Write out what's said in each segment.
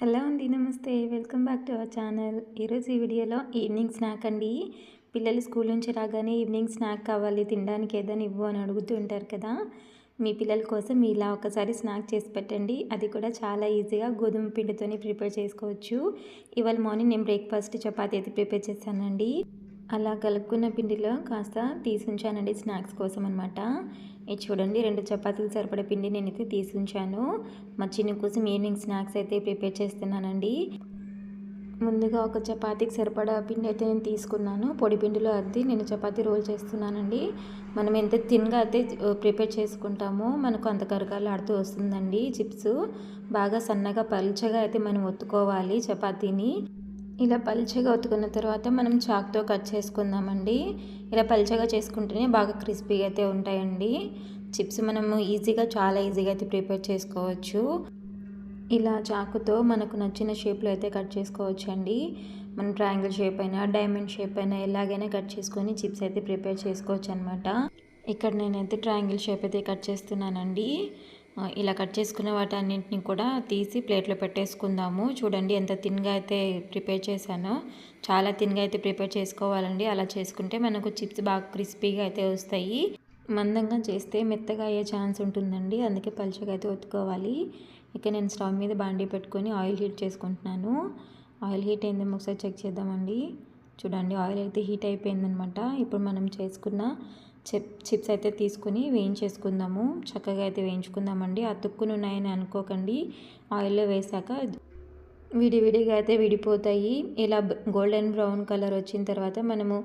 Hello అండి నమస్తే. Welcome back to our channel. ఈరోజు ఈ వీడియోలో ఈవినింగ్ స్నాక్ అండి. పిల్లలు స్కూల్ నుంచి రాగానే ఈవినింగ్ స్నాక్ కావాలి తినడానికి ఏదైనా ఇవ్వు అని అడుగుతూ ఉంటారు కదా. మీ పిల్లల కోసం ఇలా ఒకసారి స్నాక్ చేసి పెట్టండి. అది కూడా చాలా ఈజీగా గోధుమ పిండితోని ప్రిపేర్ చేసుకోవచ్చు. ఇవాళ మార్నింగ్ నేను బ్రేక్ఫాస్ట్ చపాతీ అయితే ప్రిపేర్ చేశానండి. అలా కలుపుకున్న పిండిలో కాస్త తీసి ఉంచానండి స్నాక్స్ కోసం అనమాట ఇది చూడండి రెండు చపాతీలు సరిపడే పిండి నేనైతే తీసి ఉంచాను మా చిన్న కోసం ఈవినింగ్ స్నాక్స్ అయితే ప్రిపేర్ చేస్తున్నానండి. ముందుగా ఒక చపాతీకి సరిపడా పిండి అయితే నేను తీసుకున్నాను. పొడి పిండిలో అద్ది నేను చపాతీ రోల్ చేస్తున్నానండి. మనం ఎంత తిన్గా అయితే ప్రిపేర్ చేసుకుంటామో మనకు అంత కరకాలు ఆడుతూ వస్తుందండి చిప్స్. బాగా సన్నగా పలుచగా అయితే మనం ఒత్తుకోవాలి చపాతీని. ఇలా పల్చగా ఉతుకున్న తర్వాత మనం చాక్తో కట్ చేసుకుందామండి. ఇలా పల్చగా చేసుకుంటేనే బాగా క్రిస్పీగా అయితే ఉంటాయండి. చిప్స్ మనము ఈజీగా చాలా ఈజీగా అయితే ప్రిపేర్ చేసుకోవచ్చు. ఇలా చాకుతో మనకు నచ్చిన షేప్లో అయితే కట్ చేసుకోవచ్చు అండి మనం ట్రయాంగిల్ షేప్ అయినా డైమండ్ షేప్ అయినా ఎలాగైనా కట్ చేసుకొని చిప్స్ అయితే ప్రిపేర్ చేసుకోవచ్చు అనమాట ఇక్కడ నేనైతే ట్రయాంగిల్ షేప్ అయితే కట్ చేస్తున్నానండి. ఇలా కట్ చేసుకున్న వాటన్నింటిని కూడా తీసి ప్లేట్లో పెట్టేసుకుందాము. చూడండి ఎంత తిన్గా అయితే ప్రిపేర్ చేశానో. చాలా తిన్గా అయితే ప్రిపేర్ చేసుకోవాలండి. అలా చేసుకుంటే మనకు చిప్స్ బాగా క్రిస్పీగా అయితే వస్తాయి. మందంగా చేస్తే మెత్తగా అయ్యే ఛాన్స్ ఉంటుందండి. అందుకే పలుచగా అయితే ఒత్తుకోవాలి. ఇక నేను స్టవ్ మీద బాండీ పెట్టుకొని ఆయిల్ హీట్ చేసుకుంటున్నాను. ఆయిల్ హీట్ అయిందేమో ఒకసారి చెక్ చేద్దామండి. చూడండి ఆయిల్ అయితే హీట్ అయిపోయిందనమాట. ఇప్పుడు మనం చేసుకున్న చిప్ చిప్స్ అయితే తీసుకుని వేయించేసుకుందాము. చక్కగా అయితే వేయించుకుందామండి. అతుక్కుని ఉన్నాయని అనుకోకండి. ఆయిల్లో వేసాక విడివిడిగా అయితే విడిపోతాయి. ఇలా గోల్డెన్ బ్రౌన్ కలర్ వచ్చిన తర్వాత మనము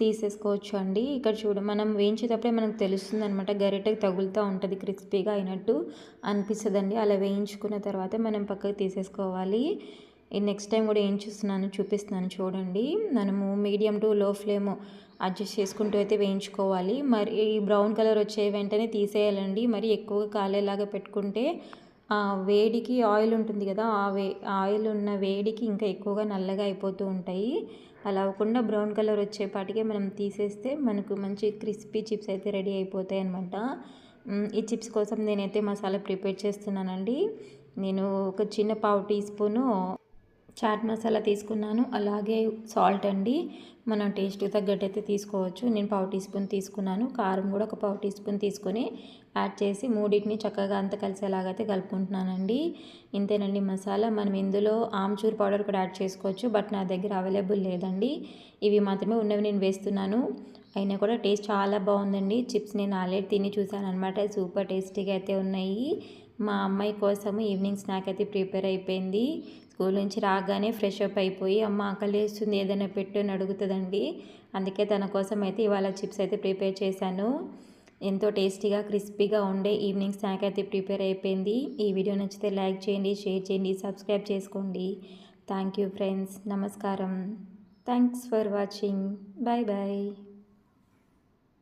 తీసేసుకోవచ్చు అండి. ఇక్కడ చూడ మనం వేయించేటప్పుడే మనకు తెలుస్తుంది అనమాట గరిటెకి తగులుతూ ఉంటుంది క్రిస్పీగా అయినట్టు అనిపిస్తుందండి. అలా వేయించుకున్న తర్వాత మనం పక్కకు తీసేసుకోవాలి. నెక్స్ట్ టైం కూడా ఏం చూస్తున్నాను చూపిస్తున్నాను చూడండి. మనము medium to low flame adjust చేసుకుంటూ అయితే వేయించుకోవాలి. మరి ఈ బ్రౌన్ కలర్ వచ్చే వెంటనే తీసేయాలండి. మరి ఎక్కువగా కాలేలాగా పెట్టుకుంటే వేడికి ఆయిల్ ఉంటుంది కదా ఆ వే ఆయిల్ ఉన్న వేడికి ఇంకా ఎక్కువగా నల్లగా అయిపోతూ ఉంటాయి. అలా అవ్వకుండా బ్రౌన్ కలర్ వచ్చేపాటికే మనం తీసేస్తే మనకు మంచి క్రిస్పీ చిప్స్ అయితే రెడీ అయిపోతాయి అనమాట ఈ చిప్స్ కోసం నేనైతే మసాలా ప్రిపేర్ చేస్తున్నానండి. నేను ఒక చిన్న పావు టీ స్పూను చాట్ మసాలా తీసుకున్నాను. అలాగే సాల్ట్ అండి. మనం టేస్ట్ తగ్గట్టు అయితే తీసుకోవచ్చు. నేను పావు టీ స్పూన్ తీసుకున్నాను. కారం కూడా ఒక పావు టీ స్పూన్ తీసుకొని యాడ్ చేసి మూడింటిని చక్కగా అంత కలిసేలాగైతే కలుపుకుంటున్నానండి. ఇంతేనండి మసాలా. మనం ఇందులో ఆమ్చూర్ పౌడర్ కూడా యాడ్ చేసుకోవచ్చు. బట్ నా దగ్గర అవైలబుల్ లేదండి. ఇవి మాత్రమే ఉన్నవి నేను వేస్తున్నాను. అయినా కూడా టేస్ట్ చాలా బాగుందండి. చిప్స్ నేను ఆల్రెడీ తిని చూశాను అనమాట సూపర్ టేస్టీగా అయితే ఉన్నాయి. మా అమ్మాయి కోసం ఈవినింగ్ స్నాక్ అయితే ప్రిపేర్ అయిపోయింది. స్కూల్ నుంచి రాగానే ఫ్రెష్ అప్ అయిపోయి అమ్మ ఆకలి వేస్తుంది ఏదైనా పెట్టు అని అడుగుతుందండి. అందుకే తన కోసం అయితే ఇవాళ చిప్స్ అయితే ప్రిపేర్ చేశాను. ఎంతో టేస్టీగా క్రిస్పీగా ఉండే ఈవినింగ్ స్నాక్ అయితే ప్రిపేర్ అయిపోయింది. ఈ వీడియో నచ్చితే లైక్ చేయండి షేర్ చేయండి సబ్స్క్రైబ్ చేసుకోండి. Thank you friends. నమస్కారం. Thanks for watching. Bye bye.